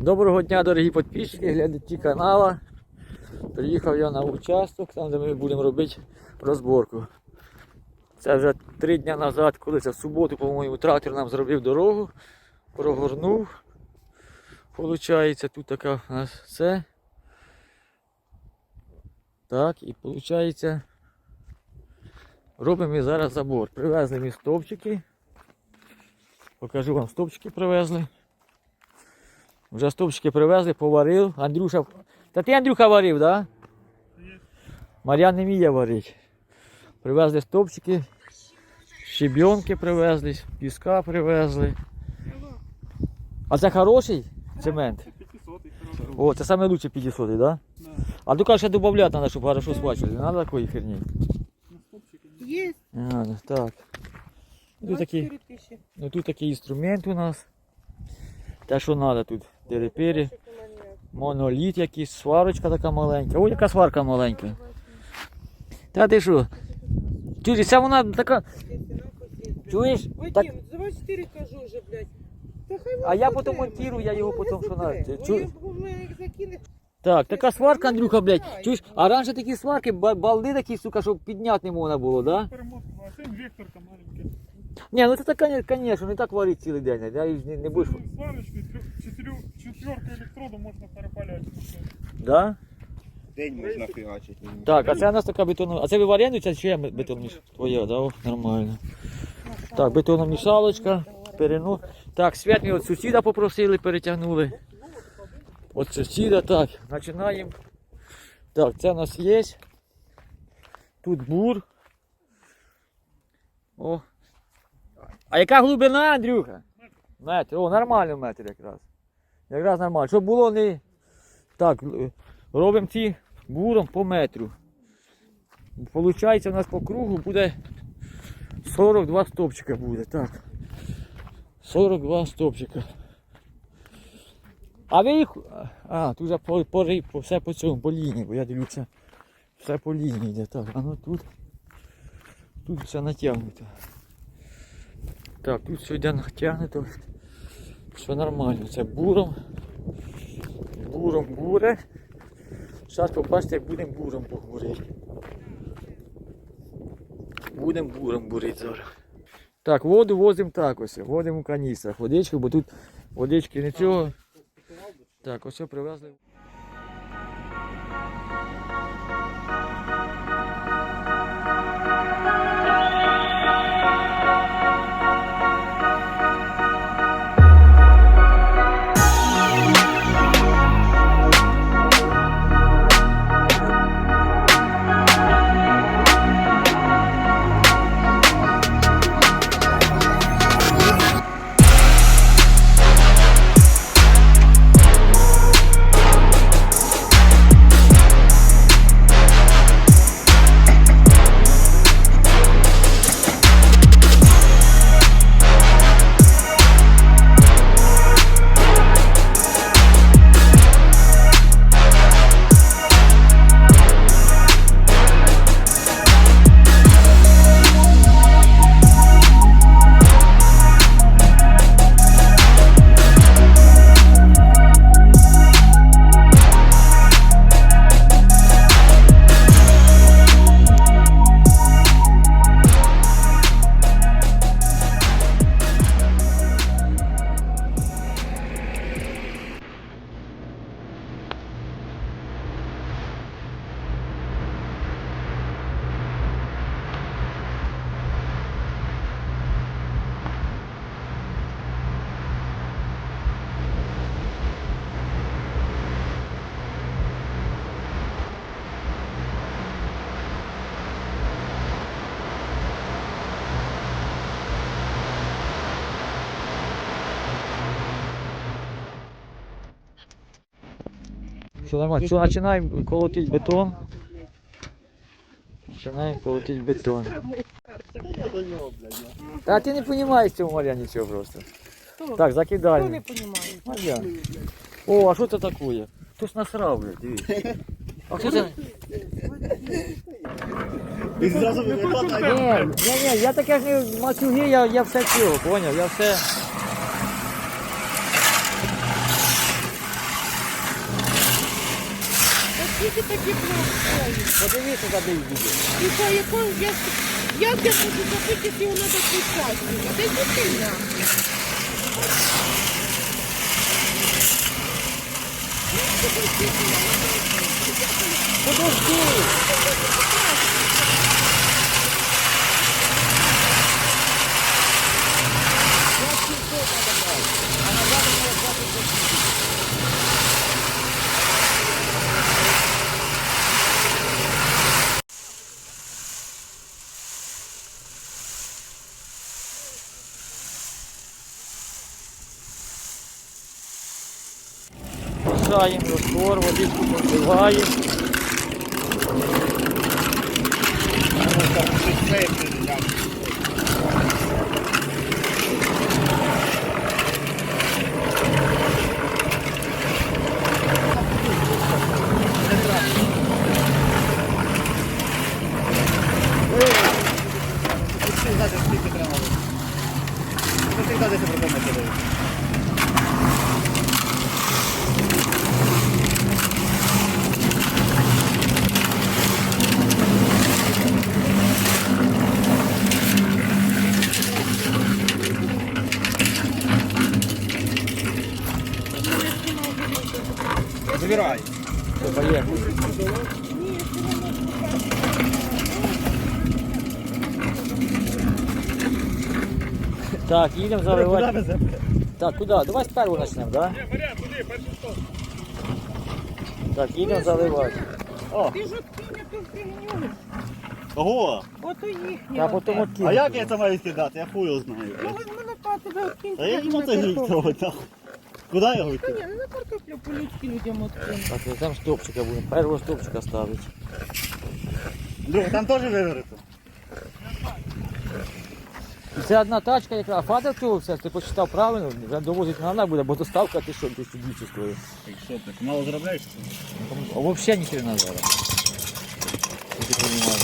Доброго дня, дорогі підписчики, глядачі каналу. Приїхав я на участок, там де ми будемо робити розборку. Це вже три дні назад, коли це в суботу, по-моєму, трактор нам зробив дорогу, прогорнув. Получається, тут така у нас це. Так, і виходить, робимо ми зараз забор. Привезли ми стовпчики. Покажу вам стовпчики привезли. Вже стовпчики привезли, поварив. Андрюша. Та ти Андрюха варив, так? Да? Мар'ян не вміє варити. Привезли стовпчики, щебенки привезли, піска привезли. А це хороший цемент? 500 хороший. О, це саме лучше 500, так? Да? А тут ще додати треба, щоб хорошо схвачували. Не треба такої херні. Есть. А, ну, так. Тут такий, ну, тут такий інструмент у нас. Те, що треба тут. Дерепері. Моноліт якийсь, сварочка така маленька. Ой, яка сварка маленька. Та ти що? Чуєш, ця вона така. Чуєш? Так, за 24 кажу вже, блядь. А я потім монтирую, я його потім що забере. на- чу- я, бо, як закине- так, така сварка, Андрюха, блядь. Чуєш, а раніше такі сварки, ба- балди такі, сука, щоб підняти не можна було, да? А це векторка маленька. Ні, ну це так, звісно, не так варить цілий день, я не, не будеш. Сварочкой, четверка електроду можна перепаляти. Да? День можна фігачити. Так, а це у нас така бетонна. А це ви в оренду, це чия бетономішалка? Твоя, да? О, нормально. Так, бетономішалочка, перену. Так, свят ми от сусіда попросили, перетягнули. От сусіда, так, починаємо. Так, це у нас є. Тут бур. О. А яка глибина, Андрюха? Метр. О, нормально метр якраз. Якраз нормально. Щоб було не. Так, е, робимо ці буром по метру. Получається у нас по кругу буде 42 стопчика буде. Так. 42 стопчика. А ви їх. А, тут вже по, по, по, все по цьому, по лінії, бо я дивлюся. Все по лінії йде. Так, а ну тут. Тут все натягнуто. Так, тут все йде натягнуто. Все нормально. Це буром. Буром буре. Зараз побачите, як будемо буром погурити. Будемо буром бурити зараз. Так, воду возимо так ось. Водимо у каністрах. Водичку, бо тут водички не цього. Так, ось привезли. Все нормально. Все, починаємо колотити бетон. Починаємо колотити бетон. Та ти не розумієш цього Мар'я нічого просто. Так, Хто закидаємо. не розуміє? О, а що це таке? Хтось насрав, блядь, дивись. А хто це? І зразу викладає. Ні, ні, ні, я таке ж не мацюги, я, я все цього, поняв, я все. Скільки такі пластові? Подивіться, куди буде. І по якому я, як я можу забити, якщо вона так включати? А де дитина? Подожди. Мішаємо розтвор, водичку поливаємо. Забирай. Так, їдемо заливати. Так, куди? Давай спершу почнемо, так? Так, їдемо заливати. Ти ж откинь ту фігню. Ого! Ото їхня. А потім ота. А як я це маю скидати? Я хуй його знаю. Ну, ви мене та тебе откинь. А як йому це нахуй? Куди його Та йти? ні, ну на картоплю по-людськи людям откинь. Так, і там стопчика будемо. Першого стопчика ставити. Друг, там теж вигорито. І це одна тачка, яка а фаза цього все, ти почитав правильно, вже довозить на вона буде, бо доставка ти що, ти що двічі стоїть. Так що ти, мало заробляєш? А взагалі ніхто не зараз. Ти розумієш.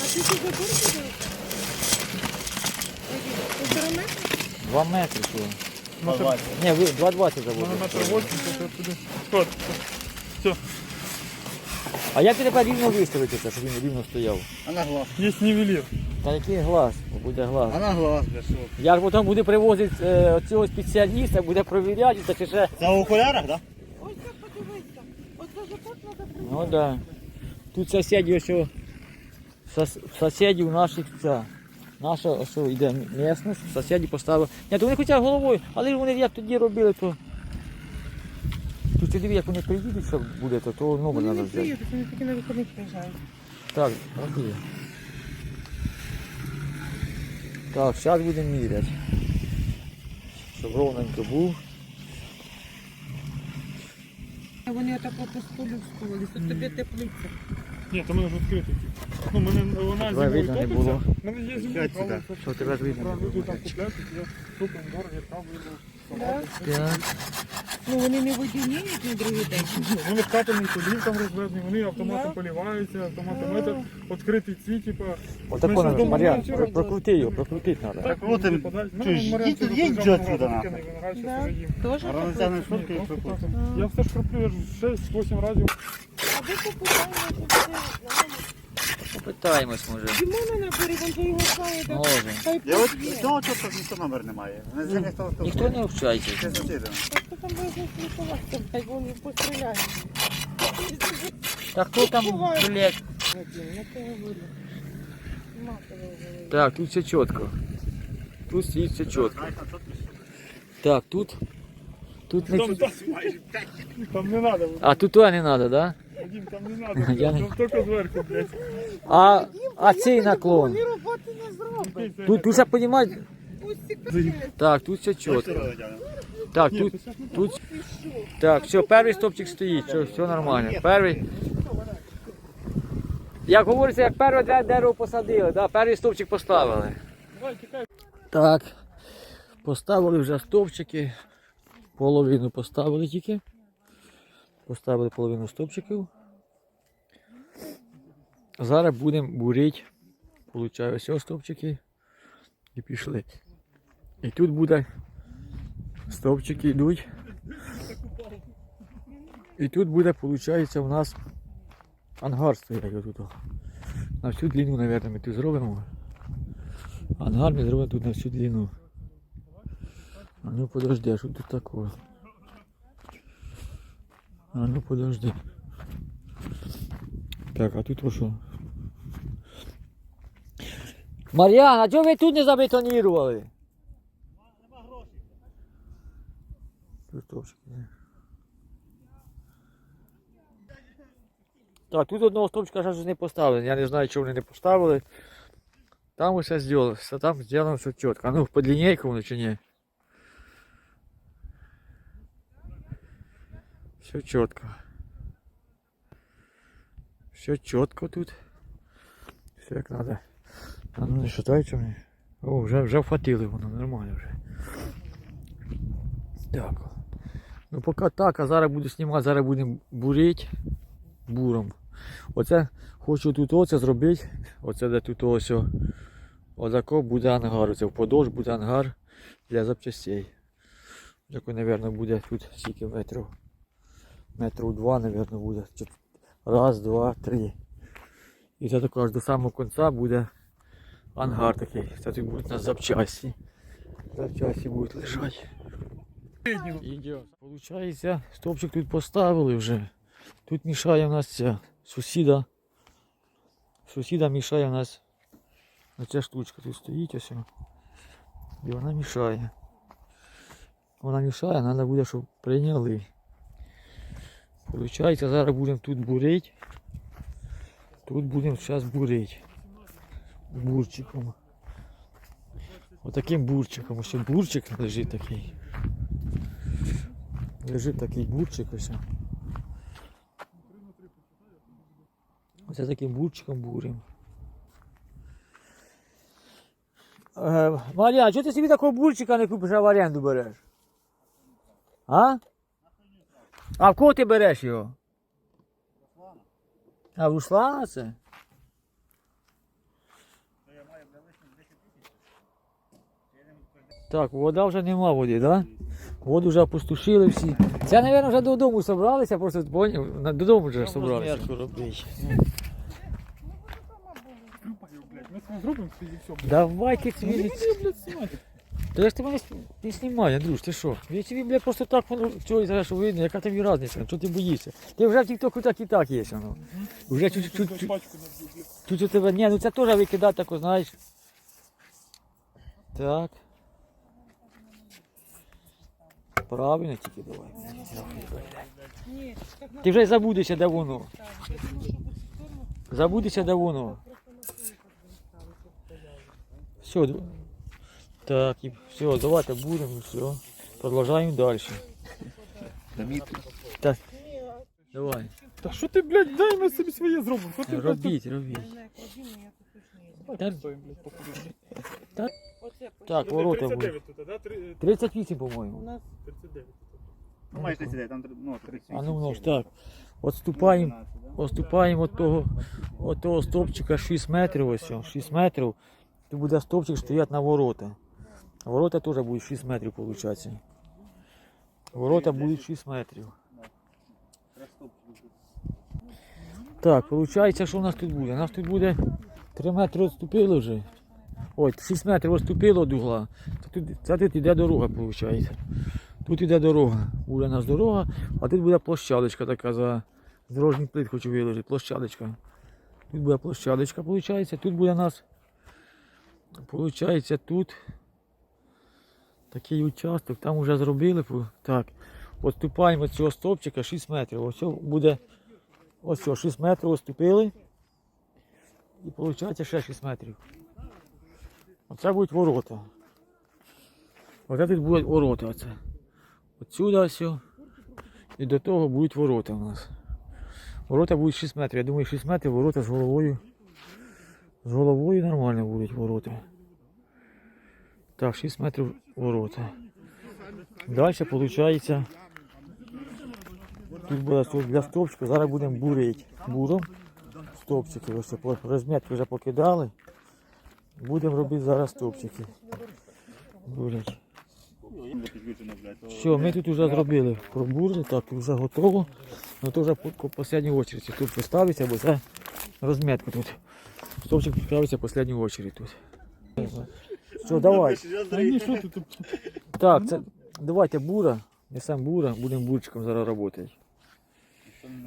А ти що забор? Півтора метра? Два метри що. Ні, ви 2,20 може заводить. метр 80, я туди. От. Все. А як ти тепер рівно виставити це, щоб він рівно стояв? А на глаз. Є нівелір. Та який глаз? Буде глаз. А на глаз, бля, що? Я ж потім буду привозити е, цього спеціаліста, буде провіряти, та чи ще. Це в окулярах, так? Ось так подивися. Оце запас треба прийняти. Ну так. Да. Тут сусідів, що сос- сусідів наших ця. Наша, що йде місність, сусіді поставили. Ні, то вони хоча головою, але ж вони як тоді робили, то. Тут ти диви, як вони приїдуть, що буде, то, то Вони треба не взяти. приїдуть, вони тільки на виходних приїжджають. Так, окей. Так, зараз будемо міряти. Щоб ровненько був. Вони отак по столу всколись, от тобі теплиця. Ні, то мене ж відкрито. Ну, мене вона Давай зимою видно не топиться. було. Мене є зимою, Чекай сюди. Що тебе ж видно не Люди було. там купляти, я супом дорогі, там видно. Да? Так. Ну вони не водяніють на другий день. Вони вкатані, лів там розвезені, вони автоматом Да. поліваються, автоматом метод, відкритий ці, типа. Воно, ж Мар'ян, про- прокрути його, прокрутити треба. Так, крутим. Ну, Чуєш, їдь- їдь отсюда, нахуй. Да. собі їм. Тоже А таке? шутки і так. А. Я все ж кроплю, я ж 6-8 разів. А ви попитаємо, що це. Попитаємось, може. Дімона набери, він то його знає, так. Може. Хай Я от п'є. цього чорта ніхто номер немає. Не з ніхто хто. Ніхто не общається. Це сусіди. Так хто там буде слідкувати, хай вони постріляють. Так хто там, Буває. блядь? Вадим, ну це видно. Матово говорить. Так, тут все чітко. Тут стоїть все чітко. Так, тут. Тут не Там, чіт- там, там не треба, А тут то не треба, да? Вадим, там не треба, Я не- там тільки зверху, блядь. А, а цей наклон. Роботи не. Тут, тут, тут понімаєш, так, тут все чітко. Так, тут, тут, так, все, перший стопчик стоїть, все, все нормально. Перший. Як говориться, як перше де- дерево посадили, да, перший стовпчик поставили. Так, поставили вже стовпчики, половину поставили тільки. Поставили половину стовпчиків. Зараз будемо бурити, получаю ось стовпчики і пішли. І тут буде стовпчики йдуть. І тут буде, виходить, у нас ангар стоять отут. На всю длину, мабуть, ми тут зробимо. Ангар ми зробимо тут на всю длину. А ну подожди, а що тут такое? А ну подожди. Так, а тут о що? Мар'ян, а чого ви тут не забетонірували? Тут стовпчики. є. Так, тут одного стовпчика ще щось не поставили. Я не знаю, чого вони не поставили. Там усе зробили, все там зроблено все чітко. А ну по лінійку воно чи ні? Все чітко. Все чітко тут. Все як треба. А ну не чи мені. О, вже, вже вхватили воно, нормально вже. Так. Ну поки так, а зараз буду знімати, зараз будемо бурити буром. Оце хочу тут оце зробити. Оце де тут ось. Отако буде ангар. Оце вподовж буде ангар для запчастей. Такий, мабуть, буде тут скільки метрів. Метрів два, мабуть, буде. Раз, два, три. І це також до самого кінця буде ангар такий. Це тут будуть у нас запчасті. Запчасті будуть лежати. Получається, стовпчик тут поставили вже. Тут мішає у нас ця сусіда. Сусіда мішає у нас оця штучка тут стоїть ось. І вона мішає. Вона мішає, треба буде, щоб прийняли. Получається, зараз будемо тут бурити. Тут будемо зараз бурити. Бурчиком. Отаким бурчиком. Ось бурчик лежить такий. Лежить такий бурчик ось. Оце таким бурчиком бурим. Е, Марія, чого ти собі такого бурчика не купиш, а в оренду береш? А? А в кого ти береш його? А в Руслана це? Так, вода вже нема води, так? Да? Воду вже опустошили всі. Це, мабуть, вже додому зібралися, просто поняв, додому вже зібралися. Давайте тобі. Ну. Та я ж тебе не, не знімаю, Андрюш, ти що? Я тобі, бля, просто так чого зараз що видно, яка тобі різниця, чого ти боїшся? Ти вже в тіктоку так і так є, воно. Вже чуть чуть чуть тут у тебе. Ні, ну це теж викидати тако, знаєш. Так. Правильно тільки давай. Ти вже забудешся, де воно. так. Забудешся, де воно. Все, так, і все, давайте будемо, і все. Продовжуємо далі. Так, давай. Та що ти, блядь, дай ми собі своє зробимо. Що ти, блядь, Робіть, робіть. Тут Та- Стоїм, блядь. Так, ворота будуть. 39 тут, да? Три- 38, по-моєму. нас 39. Ну, майже 39, там ну, 38. А ну множ, так. Отступаємо, отступаємо від того, від того стовпчика 6 метрів, ось, о, 6 метрів. Тут буде стовпчик стояти на ворота. Ворота теж будуть 6 метрів, виходить. Ворота будуть 6 метрів. Так, виходить, що у нас тут буде? У нас тут буде 3 метри відступили вже. Ой, 6 метрів відступило від угла. Тут, це тут іде дорога, виходить. Тут іде дорога. Буде у нас дорога, а тут буде площадочка така за дорожній плит хочу виложити. Площадочка. Тут буде площадочка, виходить. Тут буде у нас. Виходить, тут такий участок. Там вже зробили. Так. Отступаємо цього стовпчика 6 метрів. Ось буде. Ось цього 6 метрів отступили. І виходить ще 6 метрів. Оце будуть ворота. Оце тут будуть ворота. Оце. Отсюда все. І до того будуть ворота у нас. Ворота будуть 6 метрів. Я думаю, 6 метрів ворота з головою. З головою нормально будуть ворота. Так, 6 метрів ворота. Далі виходить, тут буде для стовпчика, зараз будемо бурити буром. Стовпчики ось розм'ятки вже покидали. Будемо робити зараз стовпчики. Бурять. Все, ми тут вже зробили пробурили, так, вже готово. Ну то вже останній очередь тут поставиться, бо це розм'ятка тут. Стовпчик поставиться в останній очередь тут. Все, давай. Ні, що ти тут? Так, це давайте бура. Несем бура, будемо бурчиком зараз працювати.